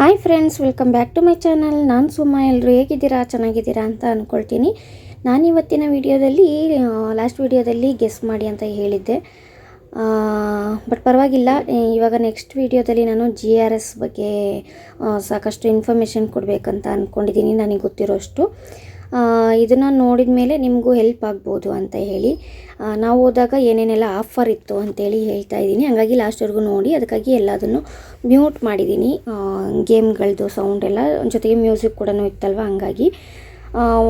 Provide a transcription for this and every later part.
Hi friends welcome back to my channel ನಾನು ಸುಮ್ಮ ಎಲ್ಲರೂ ಹೇಗಿದ್ದೀರಾ? ಚೆನ್ನಾಗಿದ್ದೀರಾ ಅಂತ ಅಂದ್ಕೊಳ್ತೀನಿ ನಾನು ಇವತ್ತಿನ ವಿಡಿಯೋದಲ್ಲಿ ಲಾಸ್ಟ್ ವಿಡಿಯೋದಲ್ಲಿ ಗೆಸ್ ಮಾಡಿ ಅಂತ ಹೇಳಿದ್ದೆ. ಬಟ್ ಪರವಾಗಿಲ್ಲ ಇವಾಗ ನೆಕ್ಸ್ಟ್ ವಿಡಿಯೋದಲ್ಲಿ ನಾನು ಜಿ ಆರ್ ಎಸ್ ಬಗ್ಗೆ ಸಾಕಷ್ಟು ಇನ್ಫಾರ್ಮೇಷನ್ ಕೊಡಬೇಕಂತ ಅಂದ್ಕೊಂಡಿದ್ದೀನಿ ನನಗೆ ಗೊತ್ತಿರೋಷ್ಟು. ಇದನ್ನು ನೋಡಿದ ಮೇಲೆ ನಿಮಗೂ ಹೆಲ್ಪ್ ಆಗ್ಬೋದು ಅಂತ ಹೇಳಿ. ನಾವು ಹೋದಾಗ ಏನೇನೆಲ್ಲ ಆಫರ್ ಇತ್ತು ಅಂತೇಳಿ ಹೇಳ್ತಾ ಇದ್ದೀನಿ. ಹಾಗಾಗಿ ಲಾಸ್ಟ್ವರೆಗೂ ನೋಡಿ, ಅದಕ್ಕಾಗಿ ಎಲ್ಲದನ್ನು ಮ್ಯೂಟ್ ಮಾಡಿದ್ದೀನಿ. ಗೇಮ್ಗಳದ್ದು ಸೌಂಡ್ ಎಲ್ಲ ಜೊತೆಗೆ ಮ್ಯೂಸಿಕ್ ಕೂಡ ಇತ್ತಲ್ವ? ಹಂಗಾಗಿ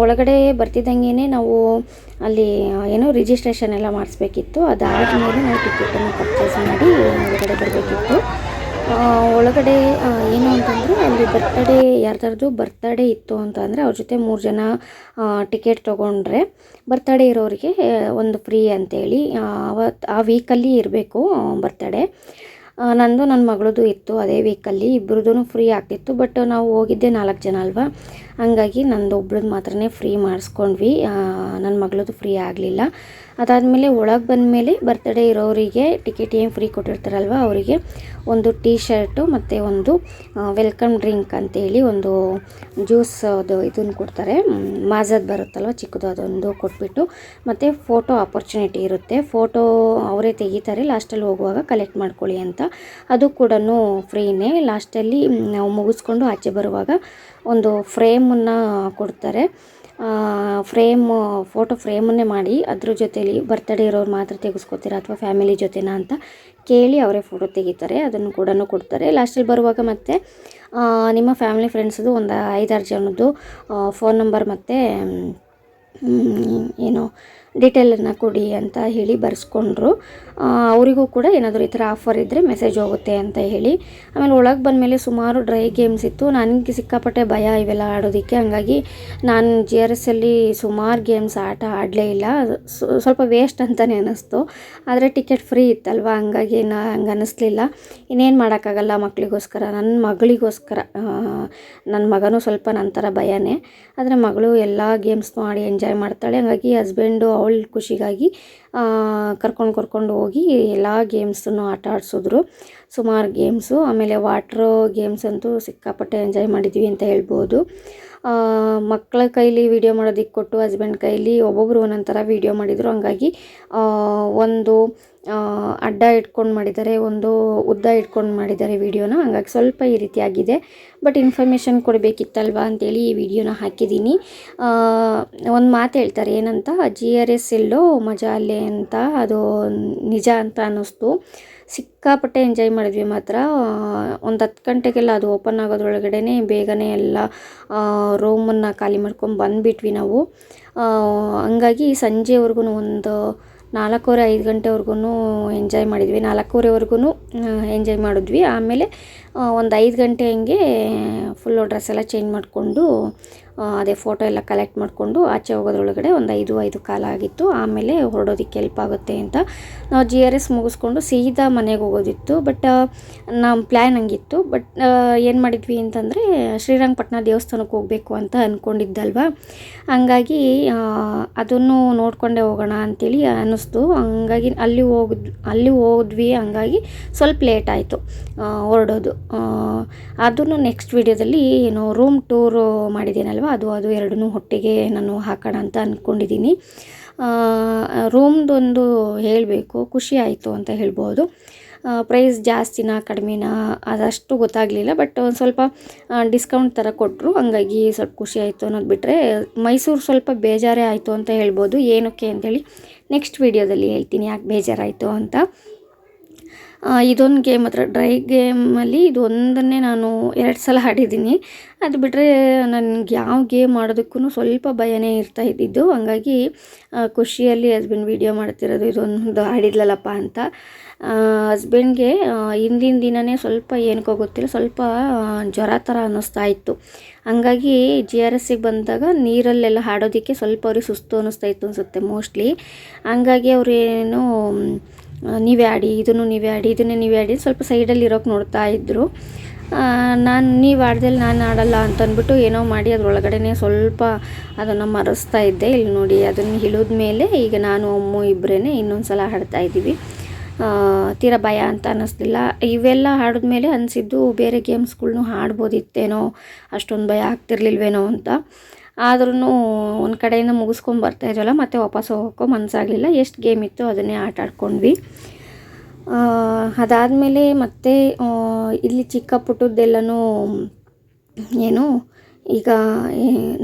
ಒಳಗಡೆ ಬರ್ತಿದ್ದಂಗೆ ನಾವು ಅಲ್ಲಿ ಏನೋ ರಿಜಿಸ್ಟ್ರೇಷನ್ ಎಲ್ಲ ಮಾಡಿಸ್ಬೇಕಿತ್ತು. ಅದಾದಮೇಲೆ ನಾವು ಟಿಕೆಟನ್ನು ಪರ್ಚೇಸ್ ಮಾಡಿ ಒಳಗಡೆ ಬರಬೇಕಿತ್ತು. ಒಳಗಡೆ ಏನು ಅಂತಂದರೆ ಅಲ್ಲಿ ಬರ್ತಡೇ ಯಾರ್ದಾರ್ದು ಬರ್ತಡೇ ಇತ್ತು ಅಂತ ಅಂದರೆ ಅವ್ರ ಜೊತೆ ಮೂರು ಜನ ಟಿಕೆಟ್ ತೊಗೊಂಡ್ರೆ ಬರ್ತಡೇ ಇರೋರಿಗೆ ಒಂದು ಫ್ರೀ ಅಂತೇಳಿ ಅವತ್ತು ಆ ವೀಕಲ್ಲಿ ಇರಬೇಕು ಬರ್ತಡೇ ನಂದು ನನ್ನ ಮಗಳದು ಇತ್ತು ಅದೇ ವೀಕಲ್ಲಿ ಇಬ್ಬರದ್ದು ಫ್ರೀ ಆಗ್ತಿತ್ತು ಬಟ್ ನಾವು ಹೋಗಿದ್ದೆ ನಾಲ್ಕು ಜನ ಅಲ್ವಾ. ಹಂಗಾಗಿ ನಂದು ಒಬ್ಳದ್ದು ಮಾತ್ರನೇ ಫ್ರೀ ಮಾಡಿಸ್ಕೊಂಡ್ವಿ. ನನ್ನ ಮಗಳದ್ದು ಫ್ರೀ ಆಗಲಿಲ್ಲ. ಅದಾದಮೇಲೆ ಒಳಗೆ ಬಂದಮೇಲೆ ಬರ್ತ್ಡೇ ಇರೋರಿಗೆ ಟಿಕೆಟ್ ಏನು ಫ್ರೀ ಕೊಟ್ಟಿರ್ತಾರಲ್ವ, ಅವರಿಗೆ ಒಂದು ಟೀ ಶರ್ಟು ಮತ್ತು ಒಂದು ವೆಲ್ಕಮ್ ಡ್ರಿಂಕ್ ಅಂತೇಳಿ ಒಂದು ಜ್ಯೂಸ್ ಅದು ಇದನ್ನು ಕೊಡ್ತಾರೆ. ಮಾಜದ್ ಬರುತ್ತಲ್ವ, ಚಿಕ್ಕದು ಅದೊಂದು ಕೊಟ್ಬಿಟ್ಟು. ಮತ್ತು ಫೋಟೋ ಆಪರ್ಚುನಿಟಿ ಇರುತ್ತೆ. ಫೋಟೋ ಅವರೇ ತೆಗಿತಾರೆ. ಲಾಸ್ಟಲ್ಲಿ ಹೋಗುವಾಗ ಕಲೆಕ್ಟ್ ಮಾಡ್ಕೊಳ್ಳಿ ಅಂತ. ಅದು ಕೂಡ ಫ್ರೀನೇ ಲಾಸ್ಟಲ್ಲಿ ನಾವು ಮುಗಿಸ್ಕೊಂಡು ಆಚೆ ಬರುವಾಗ ಒಂದು ಫ್ರೇಮನ್ನು ಕೊಡ್ತಾರೆ. ಫ್ರೇಮ್, ಫೋಟೋ ಫ್ರೇಮನ್ನೇ ಮಾಡಿ ಅದ್ರ ಜೊತೇಲಿ ಬರ್ತಡೇ ಇರೋರು ಮಾತ್ರ ತೆಗೆಸ್ಕೋತೀರಾ ಅಥವಾ ಫ್ಯಾಮಿಲಿ ಜೊತೆನಾ ಅಂತ ಕೇಳಿ ಅವರೇ ಫೋಟೋ ತೆಗಿತಾರೆ. ಅದನ್ನು ಕೂಡ ಕೊಡ್ತಾರೆ. ಲಾಸ್ಟಲ್ಲಿ ಬರುವಾಗ ಮತ್ತೆ ನಿಮ್ಮ ಫ್ಯಾಮಿಲಿ ಫ್ರೆಂಡ್ಸದು ಒಂದು ಐದಾರು ಜನದ್ದು ಫೋನ್ ನಂಬರ್ ಮತ್ತು ಏನು ಡೀಟೇಲನ್ನು ಕೊಡಿ ಅಂತ ಹೇಳಿ ಬರೆಸ್ಕೊಂಡ್ರು. ಅವರಿಗೂ ಕೂಡ ಏನಾದರೂ ಈ ಥರ ಆಫರ್ ಇದ್ದರೆ ಮೆಸೇಜ್ ಹೋಗುತ್ತೆ ಅಂತ ಹೇಳಿ. ಆಮೇಲೆ ಒಳಗೆ ಬಂದಮೇಲೆ ಸುಮಾರು ಡ್ರೈ ಗೇಮ್ಸ್ ಇತ್ತು. ನನಗೆ ಸಿಕ್ಕಾಪಟ್ಟೆ ಭಯ ಇವೆಲ್ಲ ಆಡೋದಕ್ಕೆ. ಹಂಗಾಗಿ ನಾನು ಜಿ ಆರ್ ಎಸ್ ಅಲ್ಲಿ ಸುಮಾರು ಗೇಮ್ಸ್ ಆಟ ಆಡಲೇ ಇಲ್ಲ. ಸ್ವ- ಸ್ವಲ್ಪ ವೇಸ್ಟ್ ಅಂತಲೇ ಅನ್ನಿಸ್ತು ಆದರೆ ಟಿಕೆಟ್ ಫ್ರೀ ಇತ್ತಲ್ವ? ಹಂಗಾಗಿ ನಾ ಹಂಗೆ ಅನ್ನಿಸ್ಲಿಲ್ಲ ಇನ್ನೇನು ಮಾಡೋಕ್ಕಾಗಲ್ಲ ಮಕ್ಕಳಿಗೋಸ್ಕರ ನನ್ನ ಮಗಳಿಗೋಸ್ಕರ ನನ್ನ ಮಗನೂ ಸ್ವಲ್ಪ ನನ್ನ ಥರ ಭಯನೇ. ಆದರೆ ಮಗಳು ಎಲ್ಲ ಗೇಮ್ಸ್ನೂ ಆಡಿ ಎಂಜಾಯ್ ಮಾಡ್ತಾಳೆ. ಹಂಗಾಗಿ ಹಸ್ಬೆಂಡು ಅವಳ ಖುಷಿಗಾಗಿ ಕರ್ಕೊಂಡು ಕರ್ಕೊಂಡು ಹೋಗಿ ಎಲ್ಲ ಗೇಮ್ಸನ್ನು ಆಟ ಆಡಿಸಿದ್ರು. ಸುಮಾರು ಗೇಮ್ಸು ಆಮೇಲೆ ವಾಟ್ರ್ ಗೇಮ್ಸ್ ಅಂತೂ ಸಿಕ್ಕಾಪಟ್ಟೆ ಎಂಜಾಯ್ ಮಾಡಿದ್ವಿ ಅಂತ ಹೇಳ್ಬೋದು. ಮಕ್ಕಳ ಕೈಲಿ ವಿಡಿಯೋ ಮಾಡೋದಕ್ಕೆ ಕೊಟ್ಟು ಹಸ್ಬೆಂಡ್ ಕೈಲಿ ಒಬ್ಬೊಬ್ಬರು ಒಂದೊಂದು ಥರ ವಿಡಿಯೋ ಮಾಡಿದರು. ಹಂಗಾಗಿ ಒಂದು ಅಡ್ಡ ಇಟ್ಕೊಂಡು ಮಾಡಿದ್ದಾರೆ, ಒಂದು ಉದ್ದ ಇಟ್ಕೊಂಡು ಮಾಡಿದ್ದಾರೆ ವಿಡಿಯೋನ. ಹಂಗಾಗಿ ಸ್ವಲ್ಪ ಈ ರೀತಿ ಆಗಿದೆ. ಬಟ್ ಇನ್ಫಾರ್ಮೇಷನ್ ಕೊಡಬೇಕಿತ್ತಲ್ವಾ ಅಂತೇಳಿ ಈ ವಿಡಿಯೋನ ಹಾಕಿದ್ದೀನಿ. ಒಂದು ಮಾತು ಹೇಳ್ತಾರೆ, ಏನಂತ? ಜಿ ಆರ್ ಎಸ್ ಎಲ್ಲೋ ಮಜಾ ಅಲ್ಲೇ ಅಂತ, ಅದು ನಿಜ ಅಂತ ಅನ್ನಿಸ್ತು. ಸಿಕ್ಕಾಪಟ್ಟೆ ಎಂಜಾಯ್ ಮಾಡಿದ್ವಿ ಮಾತ್ರ. ಒಂದು ಹತ್ತು ಗಂಟೆಗೆಲ್ಲ ಅದು ಓಪನ್ ಆಗೋದ್ರೊಳಗಡೆ ಬೇಗನೆ ಎಲ್ಲ ರೂಮನ್ನು ಖಾಲಿ ಮಾಡ್ಕೊಂಡು ಬಂದುಬಿಟ್ವಿ ನಾವು. ಹಂಗಾಗಿ ಸಂಜೆವರೆಗೂ ಒಂದು ನಾಲ್ಕೂವರೆ ಐದು ಗಂಟೆವರೆಗೂ ಎಂಜಾಯ್ ಮಾಡಿದ್ವಿ. ನಾಲ್ಕೂವರೆವರೆಗೂ ಎಂಜಾಯ್ ಮಾಡಿದ್ವಿ. ಆಮೇಲೆ ಒಂದು ಐದು ಗಂಟೆ ಹಂಗೆ ಫುಲ್ಲು ಡ್ರೆಸ್ ಎಲ್ಲ ಚೇಂಜ್ ಮಾಡಿಕೊಂಡು ಅದೇ ಫೋಟೋ ಎಲ್ಲ ಕಲೆಕ್ಟ್ ಮಾಡಿಕೊಂಡು ಆಚೆ ಹೋಗೋದ್ರೊಳಗಡೆ ಒಂದು ಐದು ಐದು ಕಾಲ ಆಗಿತ್ತು. ಆಮೇಲೆ ಹೊರಡೋದಕ್ಕೆ ಹೆಲ್ಪ್ ಆಗುತ್ತೆ ಅಂತ. ನಾವು ಜಿ ಆರ್ ಎಸ್ ಮುಗಿಸ್ಕೊಂಡು ಸೀದಾ ಮನೆಗೆ ಹೋಗೋದಿತ್ತು. ಬಟ್ ನಮ್ಮ ಪ್ಲ್ಯಾನ್ ಹಂಗಿತ್ತು. ಬಟ್ ಏನು ಮಾಡಿದ್ವಿ ಅಂತಂದರೆ ಶ್ರೀರಂಗಪಟ್ಟಣ ದೇವಸ್ಥಾನಕ್ಕೆ ಹೋಗಬೇಕು ಅಂತ ಅಂದ್ಕೊಂಡಿದ್ದಲ್ವ ಹಂಗಾಗಿ ಅದನ್ನು ನೋಡ್ಕೊಂಡೇ ಹೋಗೋಣ ಅಂತೇಳಿ ಅನ್ನಿಸ್ತು ಹಂಗಾಗಿ ಅಲ್ಲಿ ಹೋಗಿದ್ ಅಲ್ಲಿ ಹೋದ್ವಿ. ಹಂಗಾಗಿ ಸ್ವಲ್ಪ ಲೇಟ್ ಆಯಿತು ಹೊರಡೋದು. ಅದನ್ನು ನೆಕ್ಸ್ಟ್ ವಿಡಿಯೋದಲ್ಲಿ ಏನು ರೂಮ್ ಟೂರು ಮಾಡಿದ್ದೀನಲ್ವ ಅದು ಅದು ಎರಡನ್ನೂ ಹೊಟ್ಟೆಗೆ ನಾನು ಹಾಕೋಣ ಅಂತ ಅಂದ್ಕೊಂಡಿದ್ದೀನಿ ರೂಮ್ದೊಂದು ಹೇಳಬೇಕು, ಖುಷಿ ಆಯಿತು ಅಂತ ಹೇಳ್ಬೋದು. ಪ್ರೈಸ್ ಜಾಸ್ತಿನಾ ಕಡಿಮೆನಾ ಅದಷ್ಟು ಗೊತ್ತಾಗಲಿಲ್ಲ, ಬಟ್ ಒಂದು ಸ್ವಲ್ಪ ಡಿಸ್ಕೌಂಟ್ ಥರ ಕೊಟ್ಟರು ಹಂಗಾಗಿ ಸ್ವಲ್ಪ ಖುಷಿ ಆಯಿತು ಅನ್ನೋದು ಬಿಟ್ಟರೆ ಮೈಸೂರು ಸ್ವಲ್ಪ ಬೇಜಾರೇ ಆಯಿತು ಅಂತ ಹೇಳ್ಬೋದು. ಏನಕ್ಕೆ ಅಂತೇಳಿ ನೆಕ್ಸ್ಟ್ ವಿಡಿಯೋದಲ್ಲಿ ಹೇಳ್ತೀನಿ ಯಾಕೆ ಬೇಜಾರಾಯಿತು ಅಂತ. ಇದೊಂದು ಗೇಮ್ ಹತ್ರ ಡ್ರೈ ಗೇಮಲ್ಲಿ ಇದೊಂದನ್ನೇ ನಾನು ಎರಡು ಸಲ ಆಡಿದ್ದೀನಿ. ಅದು ಬಿಟ್ಟರೆ ನನಗೆ ಯಾವ ಗೇಮ್ ಆಡೋದಕ್ಕೂ ಸ್ವಲ್ಪ ಭಯನೇ ಇರ್ತಾ ಇದ್ದಿದ್ದು. ಹಂಗಾಗಿ ಖುಷಿಯಲ್ಲಿ ಹಸ್ಬೆಂಡ್ ವೀಡಿಯೋ ಮಾಡ್ತಿರೋದು ಇದೊಂದು ಆಡಿದ್ಲಲ್ಲಪ್ಪ ಅಂತ. ಹಸ್ಬೆಂಡ್ಗೆ ಹಿಂದಿನ ದಿನವೇ ಸ್ವಲ್ಪ ಏನಕ್ಕೋ ಗೊತ್ತಿಲ್ಲ, ಸ್ವಲ್ಪ ಜ್ವರ ಥರ ಅನ್ನಿಸ್ತಾ ಇತ್ತು. ಹಂಗಾಗಿ ಜಿ ಆರ್ ಎಸ್ಸಿಗೆ ಬಂದಾಗ ನೀರಲ್ಲೆಲ್ಲ ಆಡೋದಕ್ಕೆ ಸ್ವಲ್ಪ ಅವ್ರಿಗೆ ಸುಸ್ತು ಅನ್ನಿಸ್ತಾ ಇತ್ತು ಅನಿಸುತ್ತೆ ಮೋಸ್ಟ್ಲಿ ಹಂಗಾಗಿ ಅವರೇನು ನೀವೇ ಆಡಿ, ಇದನ್ನು ನೀವೇ ಆಡಿ, ಇದನ್ನೇ ನೀವೇ ಆಡಿ ಸ್ವಲ್ಪ ಸೈಡಲ್ಲಿ ಇರೋಕೆ ನೋಡ್ತಾ ಇದ್ದರು ನಾನು, ನೀವು ಆಡ್ದಲ್ಲಿ ನಾನು ಆಡಲ್ಲ ಅಂತ ಅಂದ್ಬಿಟ್ಟು ಏನೋ ಮಾಡಿ ಅದರೊಳಗಡೆನೆ ಸ್ವಲ್ಪ ಅದನ್ನು ಮರೆಸ್ತಾ ಇದ್ದೆ. ಇಲ್ಲಿ ನೋಡಿ, ಅದನ್ನು ಹಿಳಿದ ಮೇಲೆ ಈಗ ನಾನು, ಅಮ್ಮು ಇಬ್ಬರೇ ಇನ್ನೊಂದು ಸಲ ಆಡ್ತಾ ಇದ್ದೀವಿ ತೀರ ಭಯ ಅಂತ ಅನ್ನಿಸ್ತಿಲ್ಲ ಇವೆಲ್ಲ ಆಡಿದ್ಮೇಲೆ ಅನಿಸಿದ್ದು ಬೇರೆ ಗೇಮ್ಸ್ಗಳ್ನು ಆಡ್ಬೋದಿತ್ತೇನೋ ಅಷ್ಟೊಂದು ಭಯ ಆಗ್ತಿರ್ಲಿಲ್ವೇನೋ ಅಂತ. ಆದ್ರೂ ಒಂದು ಕಡೆಯಿಂದ ಮುಗಿಸ್ಕೊಂಡು ಬರ್ತಾ ಇದ್ವಲ್ಲ ಮತ್ತೆ ವಾಪಸ್ ಹೋಗೋಕ್ಕೂ ಮನಸ್ಸಾಗಲಿಲ್ಲ ಎಷ್ಟು ಗೇಮ್ ಇತ್ತು ಅದನ್ನೇ ಆಟ ಆಡ್ಕೊಂಡ್ವಿ. ಅದಾದಮೇಲೆ ಮತ್ತೆ ಇಲ್ಲಿ ಚಿಕ್ಕ ಪುಟ್ಟದ್ದೆಲ್ಲನೂ ಏನು ಈಗ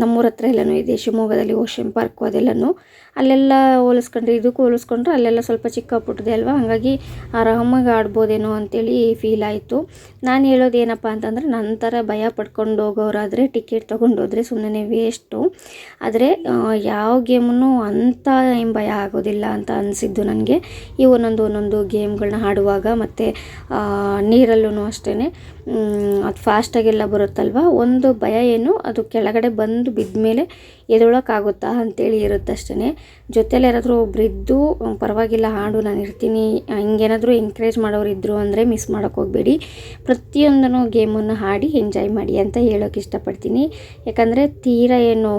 ನಮ್ಮೂರ ಹತ್ರ ಎಲ್ಲನೂ ಇದೆ, ಶಿವಮೊಗ್ಗದಲ್ಲಿ ಓಷನ್ ಪಾರ್ಕು ಅದೆಲ್ಲನೂ. ಅಲ್ಲೆಲ್ಲ ಹೋಲಿಸ್ಕೊಂಡ್ರೆ, ಇದಕ್ಕೂ ಹೋಲಿಸ್ಕೊಂಡ್ರೆ, ಅಲ್ಲೆಲ್ಲ ಸ್ವಲ್ಪ ಚಿಕ್ಕ ಪುಟ್ಟದೆ ಅಲ್ವಾ? ಹಾಗಾಗಿ ಆರಾಮಾಗಿ ಆಡ್ಬೋದೇನೋ ಅಂತೇಳಿ ಫೀಲ್ ಆಯಿತು. ನಾನು ಹೇಳೋದು ಏನಪ್ಪ ಅಂತಂದರೆ ಥರ ಭಯ ಪಡ್ಕೊಂಡು ಹೋಗೋರಾದರೆ ಟಿಕೆಟ್ ತೊಗೊಂಡು ಹೋದರೆ ಸುಮ್ಮನೆ ವೇಸ್ಟು ಆದರೆ ಯಾವ ಗೇಮನ್ನು ಅಂಥ ಏನು ಭಯ ಆಗೋದಿಲ್ಲ ಅಂತ ಅನಿಸಿದ್ದು ನನಗೆ. ಈ ಒಂದೊಂದು ಒಂದೊಂದು ಗೇಮ್ಗಳನ್ನ ಆಡುವಾಗ ಮತ್ತು ನೀರಲ್ಲೂ ಅಷ್ಟೇ ಅದು ಫಾಸ್ಟಾಗೆಲ್ಲ ಬರುತ್ತಲ್ವ? ಒಂದು ಭಯ ಏನು ಅದು ಕೆಳಗಡೆ ಬಂದು ಬಿದ್ದ ಮೇಲೆ ಎದೊಳಕ್ಕಾಗುತ್ತಾ ಅಂತೇಳಿ ಇರುತ್ತಷ್ಟೇ ಜೊತೆಯಲ್ಲಿ ಯಾರಾದರೂ ಒಬ್ರು ಇದ್ದು ಪರವಾಗಿಲ್ಲ, ಹಾಡು, ನಾನು ಇರ್ತೀನಿ. ಹಿಂಗೇನಾದರೂ ಎಂಕರೇಜ್ ಮಾಡೋರು ಇದ್ದರು ಅಂದರೆ ಮಿಸ್ ಹೋಗಬೇಡಿ. ಪ್ರತಿಯೊಂದನ್ನು ಗೇಮನ್ನು ಹಾಡಿ ಎಂಜಾಯ್ ಮಾಡಿ ಅಂತ ಹೇಳೋಕೆ ಇಷ್ಟಪಡ್ತೀನಿ. ಯಾಕಂದರೆ ತೀರ ಏನು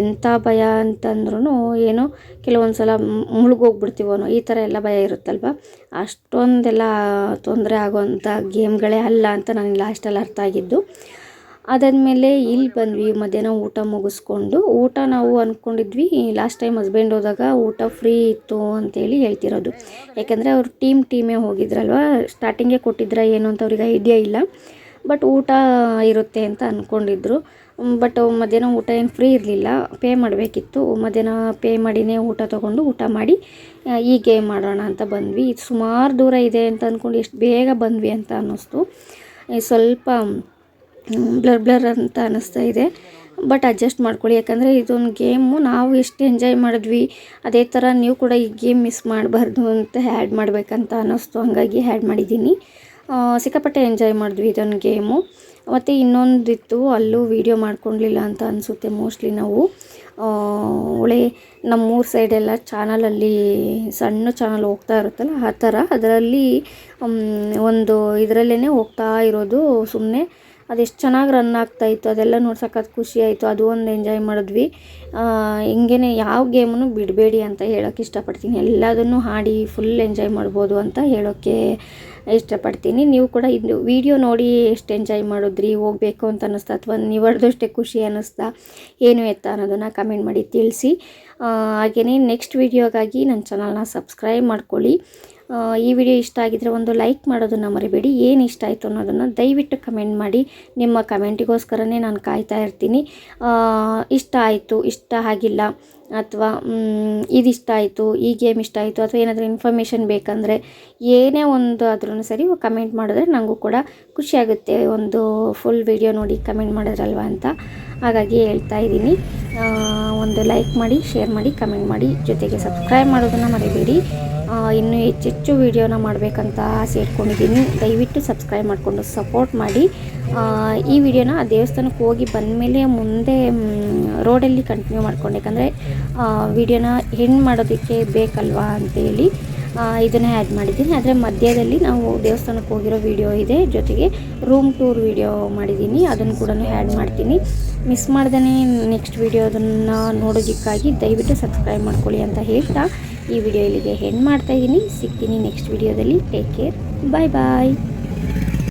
ಎಂಥ ಭಯ ಅಂತಂದ್ರೂ ಏನೋ ಕೆಲವೊಂದು ಸಲ ಮುಳುಗೋಗ್ಬಿಡ್ತೀವೋ ಈ ಥರ ಎಲ್ಲ ಭಯ ಇರುತ್ತಲ್ವ? ಅಷ್ಟೊಂದೆಲ್ಲ ತೊಂದರೆ ಆಗೋವಂಥ ಗೇಮ್ಗಳೇ ಅಲ್ಲ ಅಂತ ನನಗೆ ಲಾಸ್ಟಲ್ಲಿ ಅರ್ಥ ಆಗಿದ್ದು. ಅದಾದಮೇಲೆ ಇಲ್ಲಿ ಬಂದ್ವಿ, ಮಧ್ಯಾಹ್ನ ಊಟ ಮುಗಿಸ್ಕೊಂಡು. ಊಟ ನಾವು ಅಂದ್ಕೊಂಡಿದ್ವಿ ಲಾಸ್ಟ್ ಟೈಮ್ ಹಸ್ಬೆಂಡ್ ಹೋದಾಗ ಊಟ ಫ್ರೀ ಇತ್ತು ಅಂತೇಳಿ ಹೇಳ್ತಿರೋದು. ಯಾಕೆಂದರೆ ಅವ್ರು ಟೀಮ್ ಟೀಮೇ ಹೋಗಿದ್ರಲ್ವ ಸ್ಟಾರ್ಟಿಂಗೇ ಕೊಟ್ಟಿದ್ರ ಏನು ಅಂತ ಅವ್ರಿಗೆ ಐಡಿಯಾ ಇಲ್ಲ. ಬಟ್ ಊಟ ಇರುತ್ತೆ ಅಂತ ಅಂದ್ಕೊಂಡಿದ್ರು ಬಟ್ ಮಧ್ಯಾಹ್ನ ಊಟ ಏನು ಫ್ರೀ ಇರಲಿಲ್ಲ ಪೇ ಮಾಡಬೇಕಿತ್ತು. ಮಧ್ಯಾಹ್ನ ಪೇ ಮಾಡಿನೇ ಊಟ ತೊಗೊಂಡು ಊಟ ಮಾಡಿ ಹೀಗೆ ಮಾಡೋಣ ಅಂತ ಬಂದ್ವಿ. ಇದು ಸುಮಾರು ದೂರ ಇದೆ ಅಂತ ಅಂದ್ಕೊಂಡು ಎಷ್ಟು ಬೇಗ ಬಂದ್ವಿ ಅಂತ ಅನ್ನಿಸ್ತು. ಸ್ವಲ್ಪ ಬ್ಲರ್ ಬ್ಲರ್ ಅಂತ ಅನ್ನಿಸ್ತಾ ಇದೆ. ಬಟ್ ಅಡ್ಜಸ್ಟ್ ಮಾಡ್ಕೊಳ್ಳಿ. ಯಾಕಂದರೆ ಇದೊಂದು ಗೇಮು. ನಾವು ಎಷ್ಟು ಎಂಜಾಯ್ ಮಾಡಿದ್ವಿ, ಅದೇ ಥರ ನೀವು ಕೂಡ ಈ ಗೇಮ್ ಮಿಸ್ ಮಾಡಬಾರ್ದು ಅಂತ ಹ್ಯಾಡ್ ಮಾಡಬೇಕಂತ ಅನ್ನಿಸ್ತು. ಹಾಗಾಗಿ ಆ್ಯಡ್ ಮಾಡಿದ್ದೀನಿ. ಸಿಕ್ಕಾಪಟ್ಟೆ ಎಂಜಾಯ್ ಮಾಡಿದ್ವಿ ಇದೊಂದು ಗೇಮು. ಮತ್ತು ಇನ್ನೊಂದಿತ್ತು, ಅಲ್ಲೂ ವೀಡಿಯೋ ಮಾಡ್ಕೊಳ್ಲಿಲ್ಲ ಅಂತ ಅನಿಸುತ್ತೆ ಮೋಸ್ಟ್ಲಿ ನಾವು. ಒಳ್ಳೆ ನಮ್ಮೂರ ಸೈಡೆಲ್ಲ ಚಾನಲಲ್ಲಿ ಸಣ್ಣ ಚಾನಲ್ ಹೋಗ್ತಾ ಇರುತ್ತಲ್ಲ, ಆ ಥರ. ಅದರಲ್ಲಿ ಒಂದು ಇದರಲ್ಲೇ ಹೋಗ್ತಾ ಇರೋದು ಸುಮ್ಮನೆ ಅದೆಷ್ಟು ಚೆನ್ನಾಗಿ ರನ್ ಆಗ್ತಾಯಿತ್ತು ಅದೆಲ್ಲ ನೋಡಿ ಅದು ಖುಷಿ ಆಯಿತು. ಅದು ಒಂದು ಎಂಜಾಯ್ ಮಾಡಿದ್ವಿ. ಹಿಂಗೇ ಯಾವ ಗೇಮನ್ನು ಬಿಡಬೇಡಿ ಅಂತ ಹೇಳೋಕ್ಕೆ ಇಷ್ಟಪಡ್ತೀನಿ. ಎಲ್ಲದನ್ನು ಹಾಡಿ ಫುಲ್ ಎಂಜಾಯ್ ಮಾಡ್ಬೋದು ಅಂತ ಹೇಳೋಕ್ಕೆ ಇಷ್ಟಪಡ್ತೀನಿ. ನೀವು ಕೂಡ ಇದು ವಿಡಿಯೋ ನೋಡಿ ಎಷ್ಟು ಎಂಜಾಯ್ ಮಾಡಿದ್ರಿ, ಹೋಗಬೇಕು ಅಂತ ಅನ್ನಿಸ್ತಾ ಅಥವಾ ನೀವು ಹೊಡೆದಷ್ಟೇ ಖುಷಿ ಅನ್ನಿಸ್ತಾ ಏನು ಎತ್ತ ಅನ್ನೋದನ್ನು ಕಮೆಂಟ್ ಮಾಡಿ ತಿಳಿಸಿ. ಹಾಗೆಯೇ ನೆಕ್ಸ್ಟ್ ವೀಡಿಯೋಗಾಗಿ ನನ್ನ ಚಾನಲ್ನ ಸಬ್ಸ್ಕ್ರೈಬ್ ಮಾಡ್ಕೊಳ್ಳಿ. ಈ ವಿಡಿಯೋ ಇಷ್ಟ ಆಗಿದ್ದರೆ ಒಂದು ಲೈಕ್ ಮಾಡೋದನ್ನು ಮರಿಬೇಡಿ. ಏನು ಇಷ್ಟ ಆಯಿತು ಅನ್ನೋದನ್ನು ದಯವಿಟ್ಟು ಕಮೆಂಟ್ ಮಾಡಿ. ನಿಮ್ಮ ಕಮೆಂಟಿಗೋಸ್ಕರನೇ ನಾನು ಕಾಯ್ತಾ ಇರ್ತೀನಿ. ಇಷ್ಟ ಆಯಿತು, ಇಷ್ಟ ಆಗಿಲ್ಲ, ಅಥವಾ ಇದಿಷ್ಟ ಆಯಿತು, ಈ ಗೇಮ್ ಇಷ್ಟ ಆಯಿತು, ಅಥವಾ ಏನಾದರೂ ಇನ್ಫಾರ್ಮೇಷನ್ ಬೇಕಂದರೆ ಏನೇ ಒಂದು ಆದ್ರೂ ಸರಿ ಕಮೆಂಟ್ ಮಾಡಿದ್ರೆ ನನಗೂ ಕೂಡ ಖುಷಿಯಾಗುತ್ತೆ. ಒಂದು ಫುಲ್ ವಿಡಿಯೋ ನೋಡಿ ಕಮೆಂಟ್ ಮಾಡಿದ್ರಲ್ವ ಅಂತ. ಹಾಗಾಗಿ ಹೇಳ್ತಾ ಇದ್ದೀನಿ. ಒಂದು ಲೈಕ್ ಮಾಡಿ ಶೇರ್ ಮಾಡಿ ಕಮೆಂಟ್ ಮಾಡಿ, ಜೊತೆಗೆ ಸಬ್ಸ್ಕ್ರೈಬ್ ಮಾಡೋದನ್ನು ಮರಿಬೇಡಿ. ಇನ್ನೂ ಹೆಚ್ಚೆಚ್ಚು ವೀಡಿಯೋನ ಮಾಡಬೇಕಂತ ಆಸೆ ಇಟ್ಕೊಂಡಿದ್ದೀನಿ. ದಯವಿಟ್ಟು ಸಬ್ಸ್ಕ್ರೈಬ್ ಮಾಡಿಕೊಂಡು ಸಪೋರ್ಟ್ ಮಾಡಿ. ಈ ವಿಡಿಯೋನ ಆ ದೇವಸ್ಥಾನಕ್ಕೆ ಹೋಗಿ ಬಂದಮೇಲೆ ಮುಂದೆ ರೋಡಲ್ಲಿ ಕಂಟಿನ್ಯೂ ಮಾಡ್ಕೊಂಡು, ಯಾಕಂದರೆ ವಿಡಿಯೋನ ಹೆಣ್ಣು ಮಾಡೋದಕ್ಕೆ ಬೇಕಲ್ವಾ ಅಂತೇಳಿ. ಇದನ್ನೇ ಆ್ಯಡ್ ಮಾಡಿದ್ದೀನಿ. ಆದರೆ ಮಧ್ಯದಲ್ಲಿ ನಾವು ದೇವಸ್ಥಾನಕ್ಕೆ ಹೋಗಿರೋ ವಿಡಿಯೋ ಇದೆ. ಜೊತೆಗೆ ರೂಮ್ ಟೂರ್ ವಿಡಿಯೋ ಮಾಡಿದ್ದೀನಿ. ಅದನ್ನು ಕೂಡ ಆ್ಯಡ್ ಮಾಡ್ತೀನಿ. ಮಿಸ್ ಮಾಡ್ದೇ ನೆಕ್ಸ್ಟ್ ವಿಡಿಯೋದನ್ನು ನೋಡೋದಕ್ಕಾಗಿ ದಯವಿಟ್ಟು ಸಬ್ಸ್ಕ್ರೈಬ್ ಮಾಡ್ಕೊಳ್ಳಿ ಅಂತ ಹೇಳ್ತಾ ಈ ವಿಡಿಯೋ ಇಲ್ಲಿಗೆ ಹೆಣ್ಣು ಮಾಡ್ತಾಯಿದ್ದೀನಿ ಸಿಗ್ತೀನಿ ನೆಕ್ಸ್ಟ್ ವಿಡಿಯೋದಲ್ಲಿ ಟೇಕ್ ಕೇರ್ ಬಾಯ್ ಬಾಯ್